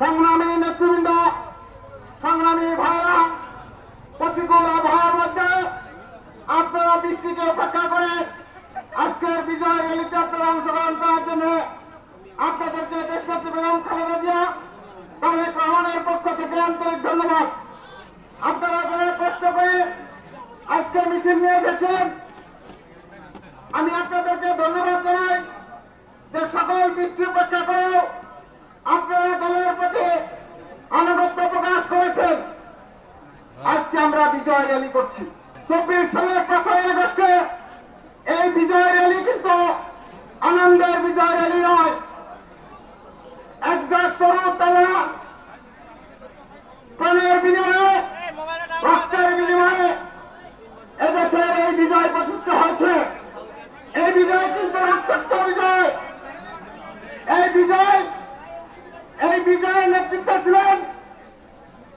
সংগ্রামী নেতৃবৃন্দ, সংগ্রামী ভাইরা, প্রতিকূল আবহাওয়ার মধ্যে আপনারা বৃষ্টিকে উপেক্ষা করে আজকের বিজয় র্যালিতে আপনারা অংশগ্রহণ করার জন্য আপনাদেরকে দেশপতি খালেদা জিয়া, তারেক রহমানের পক্ষ থেকে আন্তরিক ধন্যবাদ। আপনারা যারা কষ্ট করে আজকে মিছিল নিয়ে এসেছেন আমি আপনাদেরকে ধন্যবাদ জানাই যে সকল বৃষ্টি উপেক্ষা করেও আপনারা দলের প্রতি আনুগত্য প্রকাশ করেছেন। আজকে আমরা বিজয় র্যালি করছি। চব্বিশ সালের পাঁচই আগস্টে এই বিজয় র্যালি কিন্তু আনন্দের বিজয় র্যালি নয়। একজাক তরুণ তারা প্রাণের বিনিময়ে রক্তের বিনিময়ে এদেশের এই বিজয় প্রতিষ্ঠা হয়েছে এই বিজয় কিন্তু রক্তাক্ত বিজয় এই বিজয় এই বিজয়ের নেতৃত্ব ছিলেন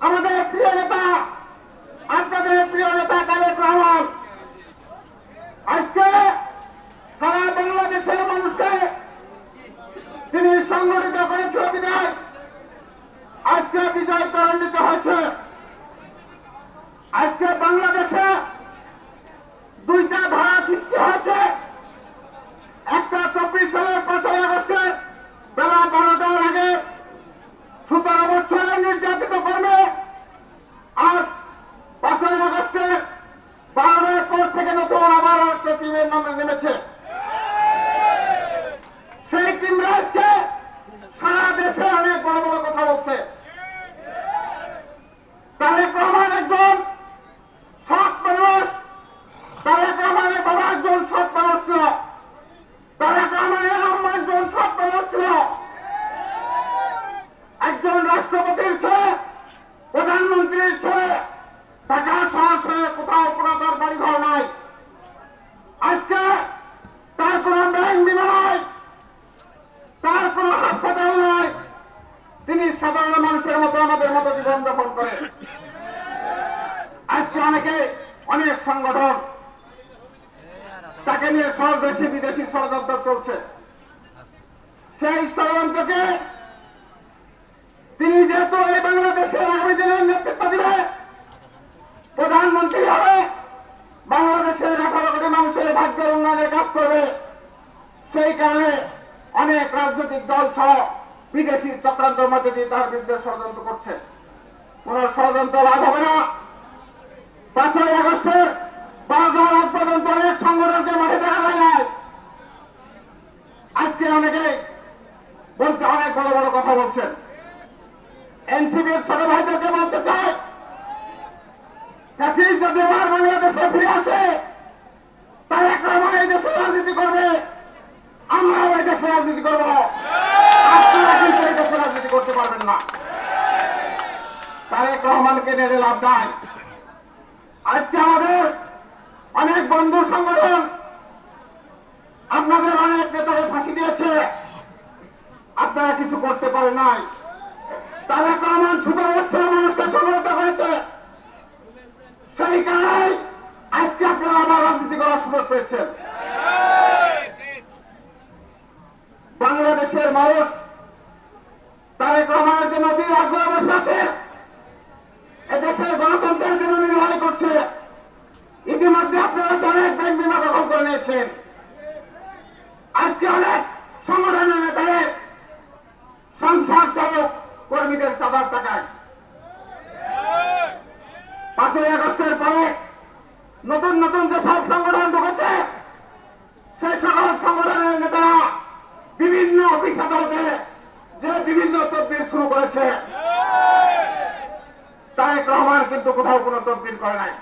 আমাদের প্রিয় নেতা আপনাদের প্রিয় নেতা তারেক রহমান আজকে সারা বাংলাদেশের মানুষকে তিনি সংগঠিত করেছিল বিদায় আজকে বিজয় ত্বরান্বিত হয়েছে আজকে বাংলাদেশে দুইটা ধারা সৃষ্টি হয়েছে একটা চব্বিশ সালের পাঁচই আগস্টে বেলা বারোটার আগে সতেরো বছরের নির্যাতিত করবে আর পাঁচই আগস্টে বারোটার পর থেকে নতুন আবার একটা টিমের নামে নেমেছে সেই টিমরাজকে সারা দেশে অনেক বড় বড় কথা বলছে তারেক রহমান একজন সৎ মানুষ তারেক রহমানের বাবা একজন সৎ মানুষ ছিল তারেক রহমানের আম্মা একজন সৎ মানুষ ছিল একজন রাষ্ট্রপতির ছেলে প্রধানমন্ত্রীর ছেলে শহর ছেড়ে কোথাও কোনো তার বাড়ি ঘর নাই। আজকে তার কোনো ব্যাংক বিমা নয় তার কোনো হাসপাতাল নয় তিনি সাধারণ মানুষের মতো আমাদের মতো জীবনযাপন করে আজকে অনেকে, অনেক সংগঠন, তাকে নিয়ে স্বদেশি বিদেশি ষড়যন্ত্র চলছে। সেই ষড়যন্ত্রকে তিনি যেহেতু এই বাংলাদেশের আগামী দিনের নেতৃত্ব দিবে, প্রধানমন্ত্রী হবে, বাংলাদেশের আঠারো কোটি মানুষের ভাগ্যের উন্নয়নে কাজ করবে। সেই কারণে অনেক রাজনৈতিক দল সহ বিদেশি চক্রান্তের মধ্যে দিয়ে তার বিরুদ্ধে ষড়যন্ত্র করছে। কোন ষড়যন্ত্র লাভ হবে না। পাঁচই আগস্টের এনসিপির ছোট ভাইদেরকে বলতে চাই যদি আবার বাংলাদেশে ফিরে আসে তাই এক রহমান এই দেশে রাজনীতি করবে, আমরাও এই দেশে রাজনীতি করব। আপনারা আমাদের অনেক কিছু করতে পারেন নাই। তারেক রহমান ছোট বছর মানুষকে সংগঠিত করেছে। সেই কারণে আজকে আপনারা আবার রাজনীতি করার সুযোগ পেয়েছেন। বাংলাদেশের মানুষ তারেক রহমানের জন্য দিন আগ্রহ বসে আছে। এদেশের গণতন্ত্রের জন্য নির্বাহী করছে। ইতিমধ্যে আপনারা অনেক ব্যাংক বিমা দখল করে নিয়েছেন। আজকে অনেক পাঁচই আগস্টের পরে নতুন নতুন যে সব সংগঠন ঢুকেছে, সেই সকল সংগঠনের নেতারা বিভিন্ন অফিস আদালতে যে বিভিন্ন তদবির শুরু করেছে, তারেক রহমান কিন্তু কোথাও কোনো তদবির করে নাই।